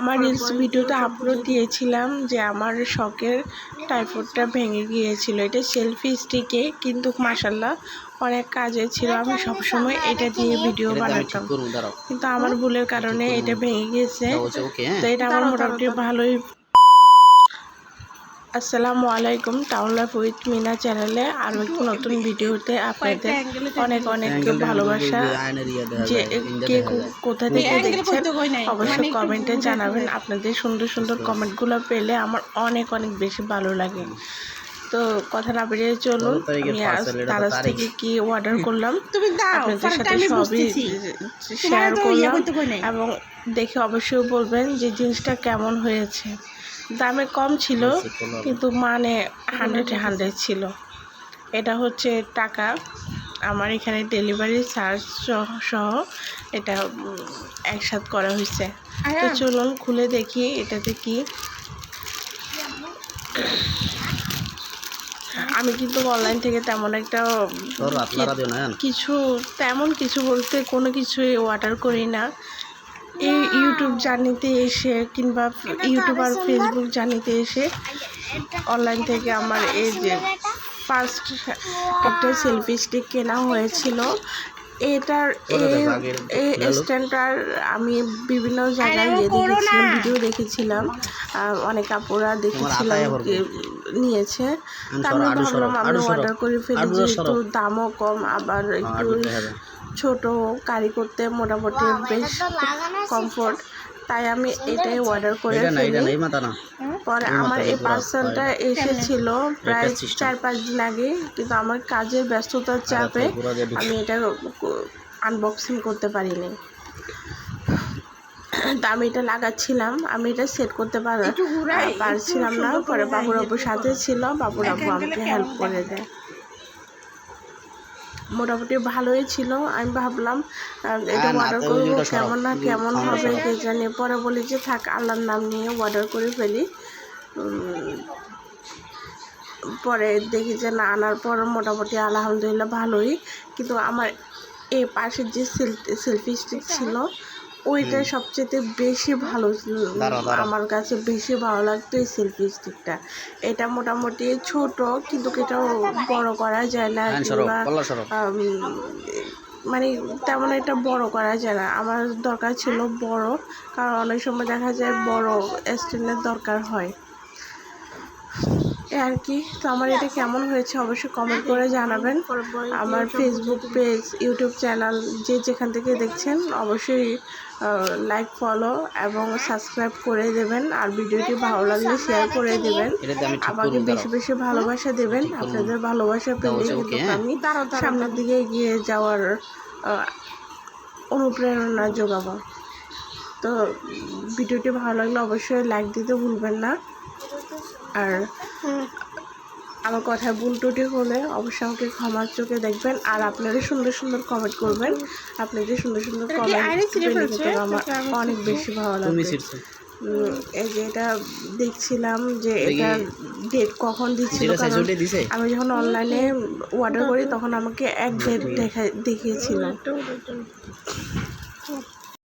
আমার রিলস ভিডিওতে আপলোড দিয়েছিলাম যে আমার শখের টাইফয়েডটা ভেঙে গিয়েছিল। এটা সেলফি স্টিকে কিন্তু মাসাল্লাহ অনেক কাজে ছিল। আমি সবসময় এটা দিয়ে ভিডিও বানাতাম। কিন্তু আমার ভুলের কারণে এটা ভেঙে গিয়েছে। হ্যাঁ। তো এটা আমার মোটামুটি ভালোই আসসালামু আলাইকুম টাউন লাইফ উইথ মিনা চ্যানেলে আরও একটি নতুন ভিডিওতে আপনাদের অনেক অনেক ভালোবাসা। যে কে কোথা থেকে দেখছেন অবশ্যই কমেন্টে জানাবেন। আপনাদের সুন্দর সুন্দর কমেন্টগুলো পেলে আমার অনেক অনেক বেশি ভালো লাগে। তো কথা না বেরিয়ে চলুন আমি আজ parcel, এটা তো তারাজ তারিখ। থেকে কি অর্ডার করলাম? আপনাদের সাথে সবই শেয়ার করলাম। এবং দেখে অবশ্যই বলবেন যে জিনিসটা কেমন হয়েছে। দামে কম ছিল কিন্তু মানে হান্ড্রেড হান্ড্রেড ছিল। এটা হচ্ছে টাকা। আমার এখানে ডেলিভারি চার্জ সহ এটা একসাথ করা হয়েছে। তো চলুন খুলে দেখি এটাতে কি। আমি কিন্তু অনলাইন থেকে তেমন একটা? কিছু তেমন কিছু বলতে কোনো কিছুই অর্ডার করি না। এই ইউটিউব জার্নিতে এসে কিংবা ইউটিউব আর ফেসবুক জার্নিতে এসে অনলাইন থেকে আমার এই যে ফার্স্ট একটা সেলফি স্টিক কেনা হয়েছিল। এটার এই স্ট্যান্ডটার আমি বিভিন্ন জায়গায় ইয়ে দেখেছিলাম ভিডিও দেখেছিলাম। অনেক আপুরা দেখেছিলাম নিয়েছে। তা আমি ভাবলাম আমি অর্ডার করে ফেলি যেহেতু দামও কম আবার হ্যাঁ, একটু। ছোট কারি করতে মোটামুটি বেশ কমফোর্ট তাই আমি এটাই অর্ডার করে ফেলি। পরে আমার এই পার্সেলটা এসেছিল প্রায় চার পাঁচ দিন আগে কিন্তু আমার কাজের ব্যস্ততার চাপে দিয়ে ঢুকছে। আমি এটা আনবক্সিং করতে পারিনি। তা আমি এটা লাগাচ্ছিলাম আমি এটা সেট করতে পারছিলাম না। পরে বাবুর আব্বুর সাথে ছিল বাবুর আব্বু আমাকে হেল্প করে দেয়। মোটামুটি ভালোই ছিল আমি ভাবলাম এটা অর্ডার করব কেমন না কেমন হবে কে জানি। পরে বলি যে থাক আল্লাহর নাম নিয়ে অর্ডার করে ফেলি। পরে দেখি যে না আনার পর মোটামুটি আলহামদুলিল্লাহ ভালোই। কিন্তু আমার এই পাশের যে সেলফি স্টিক ছিল ওইটা সবচেয়ে বেশি ভালো। আমার কাছে বেশি ভালো লাগতো এই সেলফি স্টিকটা এটা মোটামুটি ছোট কিন্তু এটা বড় করা যায় না হ্যাঁ মানে তেমন একটা বড় করা যায় না। আমার দরকার ছিল বড় কারণ অনেক সময় দেখা যায় বড় স্ট্যান্ডের দরকার হয়। আর কি। তো আমার এটা কেমন হয়েছে অবশ্যই কমেন্ট করে জানাবেন। আমার ফেসবুক পেজ ইউটিউব চ্যানেল যে যেখান থেকে দেখছেন অবশ্যই লাইক ফলো এবং সাবস্ক্রাইব করে দেবেন। আর ভিডিওটি ভালো লাগলে শেয়ার করে দেবেন। আমাকে বেশি বেশি ভালোবাসা দেবেন। আপনাদের ভালোবাসা পেলে বলছে, কিন্তু হ্যাঁ? আমি সামনের দিকে এগিয়ে যাওয়ার অনুপ্রেরণা যোগাবো। তো ভিডিওটি ভালো লাগলে অবশ্যই লাইক দিতে ভুলবেন না। আর আমার কথায় ভুল টুটি হলে অবশ্যই আমাকে ক্ষমার চোখে দেখবেন আর আপনারা সুন্দর সুন্দর কমেন্ট করবেন। আপনাদের সুন্দর সুন্দর কমেন্ট আমার অনেক বেশি ভালো লাগবে। এই যে এটা দেখছিলাম যে এটা ডেট কখন দিচ্ছিল কারণ আমি যখন অনলাইনে অর্ডার করি তখন আমাকে এক ডেট দেখা দেখিয়েছিল।